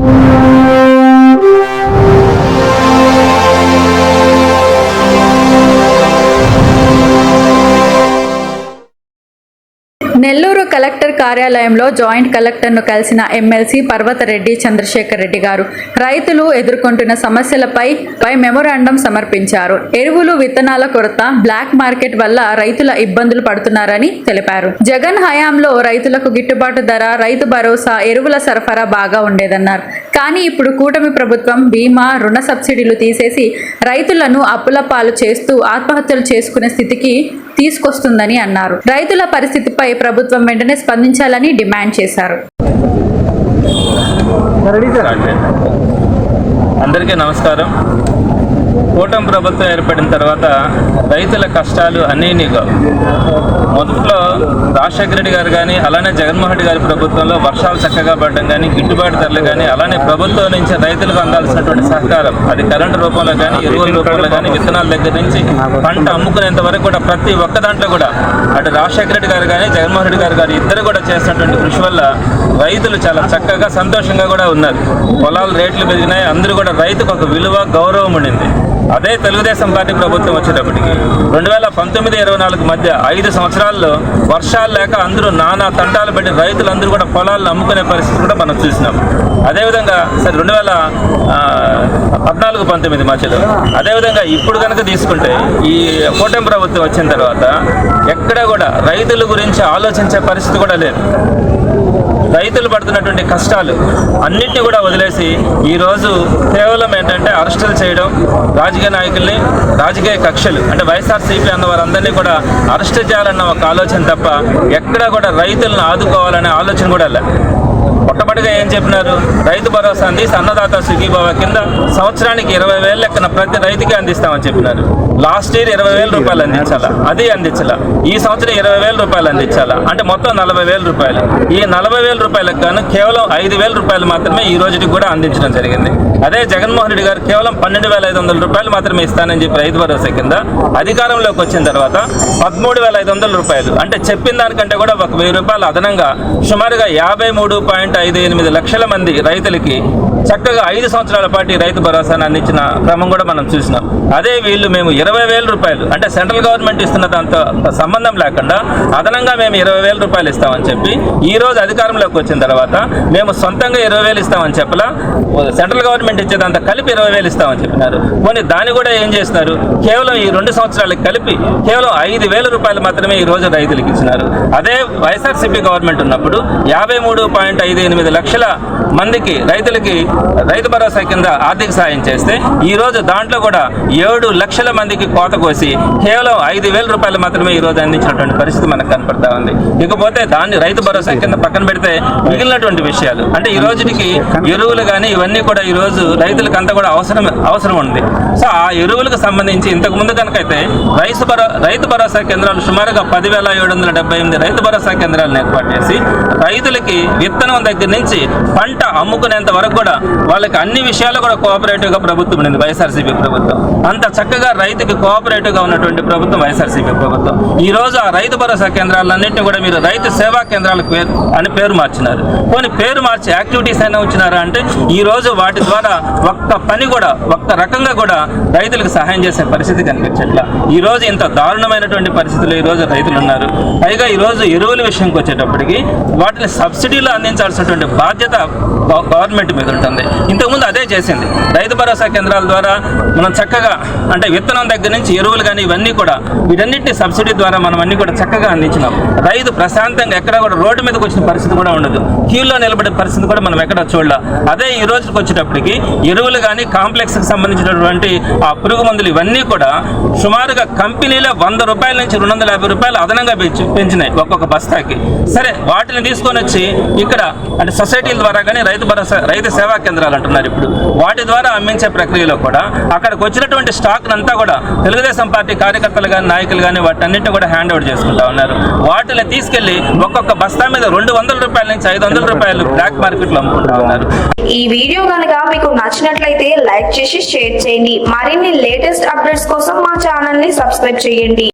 you. Nellore collector కార్యాలయంలో joint కలెక్టర్ను కలిసిన ఎమ్మెల్సీ పర్వతరెడ్డి చంద్రశేఖర్ రెడ్డి గారు రైతులు ఎదుర్కొంటున్న సమస్యలపై పై మెమొరాండం సమర్పించారు. ఎరువులు విత్తనాల కొరత బ్లాక్ మార్కెట్ వల్ల రైతుల ఇబ్బందులు పడుతున్నారని తెలిపారు. జగన్ హయాంలో రైతులకు గిట్టుబాటు ధర రైతు భరోసా ఎరువుల సరఫరా బాగా ఉండేదన్నారు. కానీ ఇప్పుడు కూటమి ప్రభుత్వం బీమా రుణ సబ్సిడీలు తీసేసి రైతులను అప్పుల పాలు చేస్తూ ఆత్మహత్యలు చేసుకునే స్థితికి తీసుకొస్తుందని అన్నారు. రైతుల పరిస్థితిపై ప్రభుత్వం వెంటనే స్పందించాలని డిమాండ్ చేశారు. అందరికీ నమస్కారం. కూటమి ప్రభుత్వం ఏర్పడిన తర్వాత రైతుల కష్టాలు అన్నీ మొదట్లో రాజశేఖర రెడ్డి గారు కానీ అలానే జగన్మోహన్ రెడ్డి గారి ప్రభుత్వంలో వర్షాలు చక్కగా పడడం కానీ గిట్టుబాటు ధరలు కానీ అలానే ప్రభుత్వం నుంచి రైతులకు అందాల్సినటువంటి సహకారం అది కరెంటు రూపంలో కానీ ఎరువుల రూపంలో కానీ విత్తనాల దగ్గర నుంచి పంట అమ్ముకునేంత వరకు కూడా ప్రతి ఒక్క దాంట్లో కూడా అటు రాజశేఖర రెడ్డి గారు కానీ జగన్మోహన్ రెడ్డి గారు గారు ఇద్దరు కూడా చేసినటువంటి కృషి వల్ల రైతులు చాలా చక్కగా సంతోషంగా కూడా ఉన్నారు. పొలాలు రేట్లు పెరిగినాయి. అందరూ కూడా రైతుకు ఒక విలువ గౌరవం ఉండింది. అదే తెలుగుదేశం పార్టీ ప్రభుత్వం వచ్చేటప్పటికి రెండు వేల పంతొమ్మిది ఇరవై నాలుగు మధ్య ఐదు సంవత్సరాల్లో వర్షాలు లేక అందరూ నానా తంటాలు పెట్టి రైతులందరూ కూడా పొలాలను అమ్ముకునే పరిస్థితి కూడా మనం చూసినాం. అదేవిధంగా సరే రెండు వేల పద్నాలుగు పంతొమ్మిది మధ్యలో అదేవిధంగా ఇప్పుడు కనుక తీసుకుంటే ఈ కూటమి ప్రభుత్వం వచ్చిన తర్వాత ఎక్కడ కూడా రైతుల గురించి ఆలోచించే పరిస్థితి కూడా లేదు. రైతులు పడుతున్నటువంటి కష్టాలు అన్నింటినీ కూడా వదిలేసి ఈరోజు కేవలం ఏంటంటే అరెస్టులు చేయడం రాజకీయ నాయకుల్ని రాజకీయ కక్షలు అంటే వైఎస్ఆర్సీపీ అన్న వారందరినీ కూడా అరెస్ట్ చేయాలన్న ఒక ఆలోచన తప్ప ఎక్కడా కూడా రైతులను ఆదుకోవాలనే ఆలోచన కూడా లే మొట్టమొదటిగా ఏం చెప్పినారు? రైతు భరోసా అంది అన్నదాత సుఖీభావ కింద సంవత్సరానికి ఇరవై వేల లెక్కన ప్రతి రైతుకి అందిస్తామని చెప్పినారు. లాస్ట్ ఇయర్ ఇరవై వేల రూపాయలు అందించాలా? అది అందించాలా. ఈ సంవత్సరం ఇరవై వేల రూపాయలు అందించాలా? అంటే మొత్తం నలభై వేల రూపాయలు. ఈ నలభై వేల రూపాయలకు గాను కేవలం ఐదు వేల రూపాయలు మాత్రమే ఈ రోజుకి కూడా అందించడం జరిగింది. అదే జగన్మోహన్ రెడ్డి గారు కేవలం పన్నెండు వేల ఐదు వందల రూపాయలు మాత్రమే ఇస్తానని చెప్పి రైతు భరోసా కింద అధికారంలోకి వచ్చిన తర్వాత పదమూడు వేల ఐదు వందల రూపాయలు. అంటే చెప్పిన దానికంటే కూడా ఒక వెయ్యి రూపాయలు అదనంగా సుమారుగా యాభై మూడు పాయింట్ ఐదు ఎనిమిది లక్షల మంది రైతులకి చక్కగా ఐదు సంవత్సరాల పాటు రైతు భరోసాను అందించిన క్రమం కూడా మనం చూసినాం. అదే వీళ్ళు మేము ఇరవై వేల రూపాయలు అంటే సెంట్రల్ గవర్నమెంట్ ఇస్తున్న దాంతో సంబంధం లేకుండా అదనంగా మేము ఇరవై వేల రూపాయలు ఇస్తామని చెప్పి ఈ రోజు అధికారంలోకి వచ్చిన తర్వాత మేము సొంతంగా ఇరవై వేలు ఇస్తామని చెప్పలా సెంట్రల్ గవర్నమెంట్ ఇచ్చేదంత కలిపి ఇరవై వేలు ఇస్తామని చెప్పినారు. కొన్ని దాన్ని కూడా ఏం చేస్తున్నారు కేవలం ఈ రెండు సంవత్సరాలకు కలిపి కేవలం ఐదు వేల రూపాయలు మాత్రమే ఈ రోజు రైతులకు ఇచ్చినారు. అదే వైఎస్ఆర్సీపీ గవర్నమెంట్ ఉన్నప్పుడు యాభై మూడు పాయింట్ ఐదు ఎనిమిది లక్షల మందికి రైతులకి రైతు భరోసా కింద ఆర్థిక సాయం చేస్తే ఈ రోజు దాంట్లో కూడా ఏడు లక్షల మందికి కోత కోసి కేవలం ఐదు వేల రూపాయలు మాత్రమే ఈ రోజు అందించినటువంటి పరిస్థితి మనకు కనపడతా ఉంది. ఇకపోతే దాన్ని రైతు భరోసా కింద పక్కన పెడితే మిగిలినటువంటి విషయాలు. అంటే ఈ రోజుకి ఎరువులు కానీ ఇవన్నీ కూడా ఈ రోజు రైతులకు అంతా కూడా అవసరం అవసరం ఉంది. సో ఆ ఎరువులకు సంబంధించి ఇంతకు ముందు కనుకైతే రైతు భరో రైతు భరోసా కేంద్రాలు సుమారుగా పదివేల ఏడు వందల డెబ్బై ఎనిమిది రైతు భరోసా కేంద్రాలను ఏర్పాటు చేసి రైతులకి విత్తనం దగ్గర నుంచి పంట అమ్ముకునేంత వరకు కూడా వాళ్ళకి అన్ని విషయాలు కూడా కోఆపరేటివ్గా ప్రభుత్వం ఉండింది వైఎస్ఆర్సీపీ ప్రభుత్వం. అంత చక్కగా రైతుకి కోఆపరేటివ్గా ఉన్నటువంటి ప్రభుత్వం వైఎస్ఆర్సీపీ ప్రభుత్వం. ఈ రోజు ఆ రైతు భరోసా కేంద్రాలన్నింటినీ కూడా మీరు రైతు సేవా కేంద్రాలకు పేరు అని పేరు మార్చినారు. కొన్ని పేరు మార్చి యాక్టివిటీస్ అయినా వచ్చినారా అంటే ఈ రోజు వాటి ద్వారా ఒక్క పని కూడా ఒక్క రకంగా కూడా రైతులకు సహాయం చేసే పరిస్థితి కనిపించట్లా. ఈ రోజు ఇంత దారుణమైనటువంటి పరిస్థితులు ఈ రోజు రైతులు ఉన్నారు. పైగా ఈ రోజు ఎరువుల విషయంకి వచ్చేటప్పటికి వాటిని సబ్సిడీలో అందించాల్సినటువంటి బాధ్యత గవర్నమెంట్ మీద ఉంటుంది. ఇంతకుముందు అదే చేసింది. రైతు భరోసా కేంద్రాల ద్వారా మనం చక్కగా అంటే విత్తనం దగ్గర నుంచి ఎరువులు కానీ ఇవన్నీ కూడా వీటన్నిటిని సబ్సిడీ ద్వారా మనం అన్ని కూడా చక్కగా అందించినాం. రైతు ప్రశాంతంగా ఎక్కడ కూడా రోడ్డు మీదకి వచ్చిన పరిస్థితి కూడా ఉండదు. క్యూలో నిలబడే పరిస్థితి కూడా మనం ఎక్కడ చూడాల. అదే ఈ రోజుకి వచ్చేటప్పటికి ఎరువులు కానీ కాంప్లెక్స్కి సంబంధించినటువంటి ఆ పురుగు మందులు ఇవన్నీ కూడా సుమారుగా కంపెనీలో వంద రూపాయల నుంచి రెండు వందల యాభై రూపాయలు అదనంగా పెంచి పెంచినాయి ఒక్కొక్క బస్తాకి. సరే వాటిని తీసుకొని వచ్చి ఇక్కడ అంటే సొసైటీల ద్వారా కానీ రైతు భరోసా రైతు సేవా కేంద్రాలు అంటున్నారు ఇప్పుడు. వాటి ద్వారా అమ్మించే ప్రక్రియలో కూడా అక్కడికి వచ్చినటువంటి స్టాక్ అంతా కూడా తెలుగుదేశం పార్టీ కార్యకర్తలు కానీ నాయకులు కానీ వాటన్నింటిని కూడా హ్యాండ్ ఓవర్ చేసుకుంటా ఉన్నారు. వాటిని తీసుకెళ్ళి ఒక్కొక్క బస్తా మీద రెండు వందల రూపాయల నుంచి ఐదు వందల రూపాయలు బ్లాక్ మార్కెట్లో అమ్ముకుంటా ఉన్నారు. ఈ వీడియో కనుక మీకు నచ్చినట్లయితే లైక్ చేసి షేర్ చేయండి. మరిన్ని లేటెస్ట్ అప్డేట్స్ కోసం మా ఛానల్ని సబ్స్క్రైబ్ చేయండి.